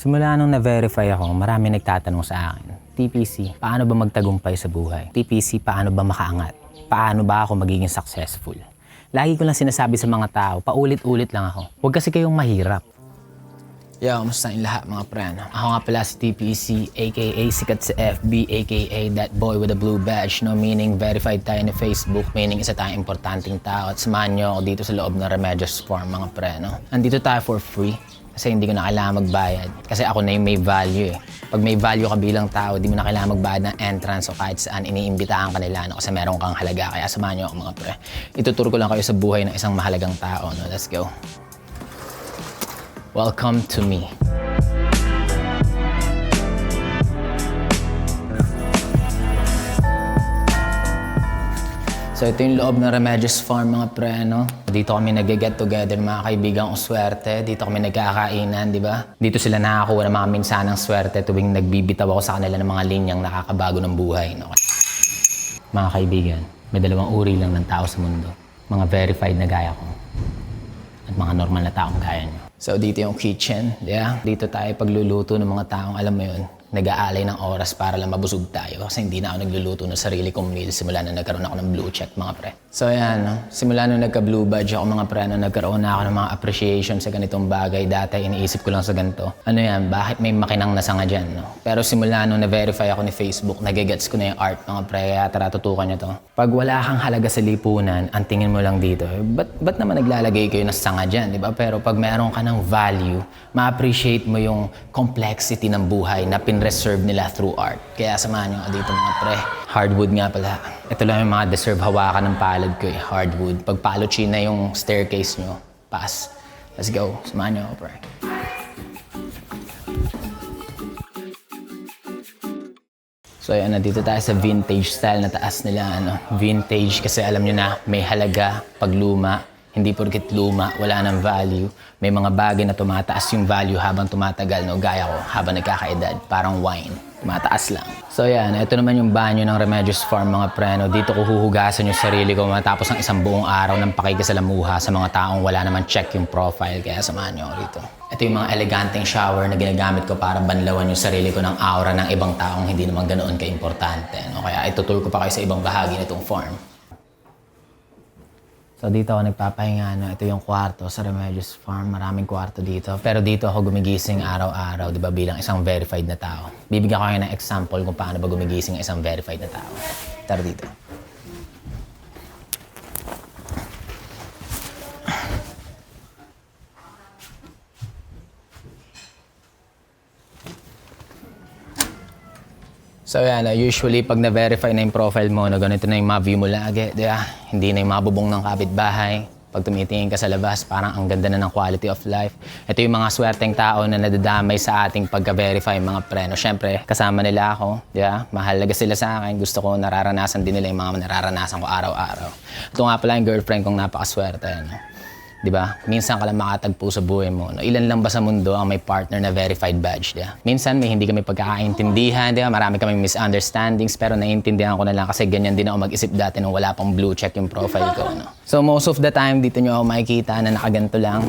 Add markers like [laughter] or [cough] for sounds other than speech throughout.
Simula nung na-verify ako, marami nagtatanong sa akin, TPC, paano ba magtagumpay sa buhay? TPC, paano ba makaangat? Paano ba ako magiging successful? Lagi ko lang sinasabi sa mga tao, paulit-ulit lang ako. Huwag kasi kayong mahirap. Yo, kamusta yung lahat mga pre? no? Ako nga pala si TPC, aka sikat sa FB, aka that boy with a blue badge, no? Meaning verified tayo ni Facebook, meaning isa tayong importanteng tao. At samahan nyo ako dito sa loob ng Remedios Farm mga pre, no? Andito tayo for free kasi hindi ko na kailangan magbayad. Kasi ako na yung may value eh. Pag may value ka bilang tao, di mo na kailangan magbayad ng entrance o kahit saan iniimbitahan ka nila no? kasi meron kang halaga. Kaya samahan nyo ako mga pre. Ituturo ko lang kayo sa buhay ng isang mahalagang tao. No? Let's go. Welcome to me. So ito yung loob ng Remedios Farm mga pre, no? Dito kami nag-get together mga kaibigan kong swerte. Dito kami nagkakainan, di ba? Dito sila nakakuha ng mga minsanang swerte tuwing nagbibitaw ako sa kanila ng mga linyang nakakabago ng buhay, no? Mga kaibigan, may dalawang uri lang ng tao sa mundo. Mga verified na gaya ko at mga normal na taong gaya nyo. So dito yung kitchen, yeah? Dito tayo pagluluto ng mga taong alam mo yun, nag-aalay ng oras para lang mabusog tayo kasi hindi na ako nagluluto ng sarili kong meal simula na nagkaroon ako ng blue check mga pre. So yan, no? simula nung nagka-blue badge ako mga pre, na nagkaroon na ako ng mga appreciation sa ganitong bagay. Dati iniisip ko lang sa ganito, ano yan, bakit may makinang nasanga dyan? No? Pero simula nung na-verify ako ni Facebook, nagigets ko na yung art mga pre, kaya tara tutukan nyo to. Pag wala kang halaga sa lipunan, ang tingin mo lang dito, eh, ba't, ba't naman naglalagay kayo ng sanga dyan, di ba? Pero pag meron ka ng value, ma-appreciate mo yung complexity ng buhay na pinreserve nila through art. Kaya samahan nyo dito mga pre. Hardwood nga pala. Ito lang yung mga deserve hawakan ng palad ko eh, hardwood. Pag palo na yung staircase nyo, pass. Let's go. Samahan nyo ako pre. So ayan, nandito tayo sa vintage style na taas nila. Ano, vintage kasi alam nyo na may halaga pag luma. Hindi porket luma, wala ng value. May mga bagay na tumataas yung value habang tumatagal. No? Gaya ko, habang nagkakaedad. Parang wine. Tumataas lang. So yan, ito naman yung banyo ng Remedios Farm mga preno. Dito ko huhugasan yung sarili ko matapos ng isang buong araw ng pakikisalamuha sa mga taong wala naman check yung profile. Kaya samahan nyo rito. Ito yung mga eleganteng shower na ginagamit ko para banlawan yung sarili ko ng aura ng ibang taong hindi naman ganoon ka-importante. No? Kaya itutur ko pa kayo sa ibang bahagi nitong farm. So dito ako nagpapahinga, no? ito yung kwarto sa Remedios Farm. Maraming kwarto dito. Pero dito ako gumigising araw-araw, di ba, bilang isang verified na tao. Bibigyan ko kayo ng example kung paano ba gumigising ang isang verified na tao. Tara dito. So yan, uh, usually pag na-verify na yung profile mo, na ganito na yung ma-view mo lagi, di ba? Hindi na yung mabubong ng kapitbahay. Pag tumitingin ka sa labas, parang ang ganda na ng quality of life. Ito yung mga swerteng tao na nadadamay sa ating pagka-verify mga preno. Siyempre, kasama nila ako, di ba? Mahalaga sila sa akin. Gusto ko nararanasan din nila yung mga nararanasan ko araw-araw. Ito nga pala yung girlfriend kong napakaswerte. No? Di ba? Minsan ka lang makatagpo sa buhay mo. No? Ilan lang ba sa mundo ang may partner na verified badge? Di ba? Minsan may hindi kami pagkakaintindihan, di ba? Marami kami misunderstandings, pero naiintindihan ko na lang kasi ganyan din ako mag-isip dati nung wala pang blue check yung profile ko. No? So most of the time, dito nyo ako makikita na nakaganto lang.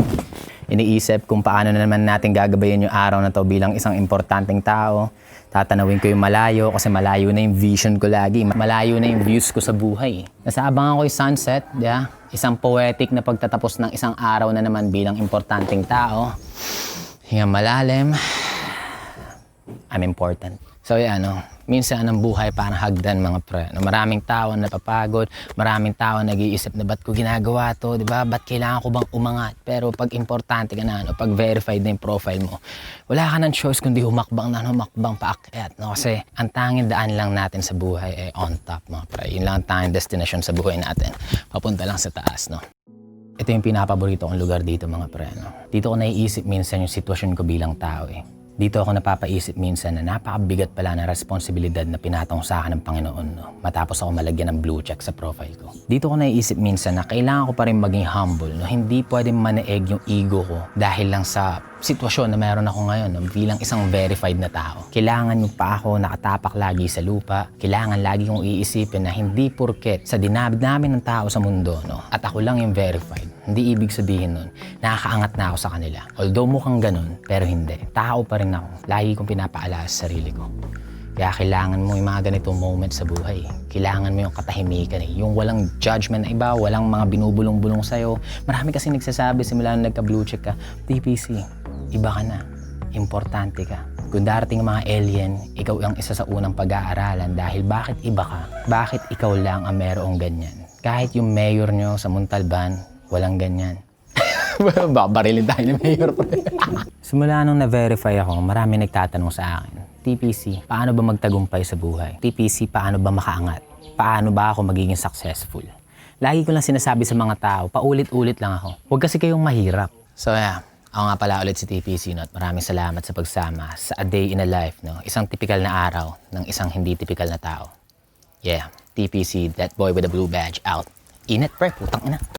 Iniisip kung paano na naman natin gagabayin yung araw na to bilang isang importanteng tao. Tatanawin ko yung malayo kasi malayo na yung vision ko lagi. Malayo na yung views ko sa buhay. Nasaabangan ko yung sunset, ba? Isang poetic na pagtatapos ng isang araw na naman bilang importanteng tao. Hinga malalim. I'm important. So yan, no? minsan ang buhay parang hagdan mga pre. No? Maraming tao na napapagod, maraming tao nag-iisip na ba't ko ginagawa to, di ba? Ba't kailangan ko bang umangat? Pero pag importante ka na, no? pag verified na yung profile mo, wala ka ng choice kundi humakbang na humakbang paakyat. No? Kasi ang tanging daan lang natin sa buhay ay on top mga pre. Yun lang ang tanging destination sa buhay natin. Papunta lang sa taas. No? Ito yung pinapaborito kong lugar dito mga pre. No? Dito ko naiisip minsan yung sitwasyon ko bilang tao eh. Dito ako napapaisip minsan na napakabigat pala ng responsibilidad na pinatong sa akin ng Panginoon no? matapos ako malagyan ng blue check sa profile ko. Dito ko naiisip minsan na kailangan ko pa rin maging humble. No? Hindi pwedeng manaeg yung ego ko dahil lang sa sitwasyon na meron ako ngayon bilang isang verified na tao. Kailangan yung pa ako nakatapak lagi sa lupa. Kailangan lagi kong iisipin na hindi porket sa dinamid namin ng tao sa mundo no, at ako lang yung verified. Hindi ibig sabihin nun, nakakaangat na ako sa kanila. Although mukhang ganun, pero hindi. Tao pa rin ako. Lagi kong pinapaalala sa sarili ko. Kaya kailangan mo yung mga ganitong moments sa buhay. Kailangan mo yung katahimikan eh. Yung walang judgment na iba, walang mga binubulong-bulong sa'yo. Marami kasi nagsasabi simula nung nagka-blue check ka, TPC, iba ka na. Importante ka. Kung darating mga alien, ikaw ang isa sa unang pag-aaralan dahil bakit iba ka? Bakit ikaw lang ang merong ganyan? Kahit yung mayor nyo sa Muntalban, walang ganyan. [laughs] Babarilin tayo ni Mayor. [laughs] Simula nung na-verify ako, marami nagtatanong sa akin, TPC, paano ba magtagumpay sa buhay? TPC, paano ba makaangat? Paano ba ako magiging successful? Lagi ko lang sinasabi sa mga tao, paulit-ulit lang ako. Huwag kasi kayong mahirap. So yeah, ako nga pala ulit si TPC no? at maraming salamat sa pagsama sa A Day in a Life, no? isang typical na araw ng isang hindi typical na tao. Yeah, TPC, that boy with the blue badge out. Init pre, putang ina.